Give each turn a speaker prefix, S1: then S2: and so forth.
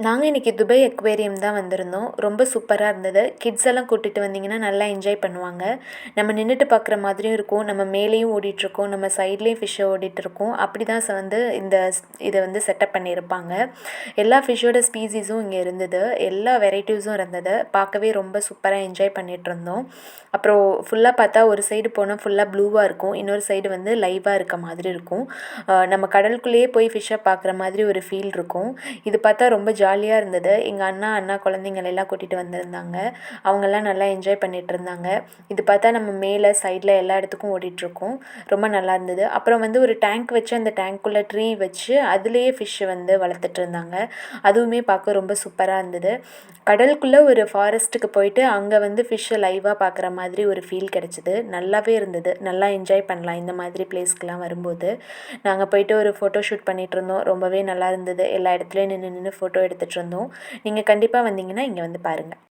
S1: நாங்கள் இன்றைக்கி துபை அக்வேரியம் தான் வந்திருந்தோம். ரொம்ப சூப்பராக இருந்தது. கிட்ஸ் எல்லாம் கூட்டிகிட்டு வந்தீங்கன்னா நல்லா என்ஜாய் பண்ணுவாங்க. நம்ம நின்றுட்டு பார்க்குற மாதிரியும் இருக்கும். நம்ம மேலேயும் ஓடிட்டுருக்கோம். நம்ம சைட்லேயும் ஃபிஷ்ஷை ஓடிட்டுருக்கோம். அப்படி தான் வந்து இந்த ஸ் இதை வந்து செட்டப் பண்ணியிருப்பாங்க. எல்லா ஃபிஷ்ஷோட ஸ்பீசிஸும் இங்கே இருந்தது. எல்லா வெரைட்டிஸும் இருந்தது. பார்க்கவே ரொம்ப சூப்பராக என்ஜாய் பண்ணிகிட்டு இருந்தோம் அப்புறம் ஃபுல்லாக பார்த்தா ஒரு சைடு போனால் ஃபுல்லாக ப்ளூவாக இருக்கும். இன்னொரு சைடு வந்து லைவாக இருக்க மாதிரி இருக்கும். நம்ம கடலுக்குள்ளேயே போய் ஃபிஷ்ஷை பார்க்குற மாதிரி ஒரு ஃபீல் இருக்கும். இது பார்த்தா ரொம்ப ஜாலியாக இருந்தது. எங்கள் அண்ணா அண்ணா குழந்தைங்களெல்லாம் கூட்டிகிட்டு வந்திருந்தாங்க. அவங்கெல்லாம் நல்லா என்ஜாய் பண்ணிகிட்டு இருந்தாங்க. இது பார்த்தா நம்ம மேலே சைடில் எல்லா இடத்துக்கும் ஓடிட்டுருக்கோம். ரொம்ப நல்லா இருந்தது. அப்புறம் வந்து ஒரு டேங்க் வச்சு அந்த டேங்க்குள்ளே ட்ரீ வச்சு அதுலேயே ஃபிஷ்ஷு வந்து வளர்த்துட்டு இருந்தாங்க. அதுவுமே பார்க்க ரொம்ப சூப்பராக இருந்தது. கடலுக்குள்ளே ஒரு ஃபாரஸ்ட்டுக்கு போயிட்டு அங்கே வந்து ஃபிஷ்ஷை லைவாக பார்க்குற மாதிரி ஒரு ஃபீல் கிடச்சிது. நல்லாவே இருந்தது. நல்லா என்ஜாய் பண்ணலாம். இந்த மாதிரி பிளேஸ்க்கெலாம் வரும்போது. நாங்கள் போயிட்டு ஒரு ஃபோட்டோ ஷூட் பண்ணிகிட்டு இருந்தோம். ரொம்பவே நல்லா இருந்தது. எல்லா இடத்துலையும் நின்று நின்று ஃபோட்டோ எடுத்துகிட்டு இருந்தோம். நீங்கள் கண்டிப்பாக வந்தீங்கன்னா இங்கே வந்து பாருங்கள்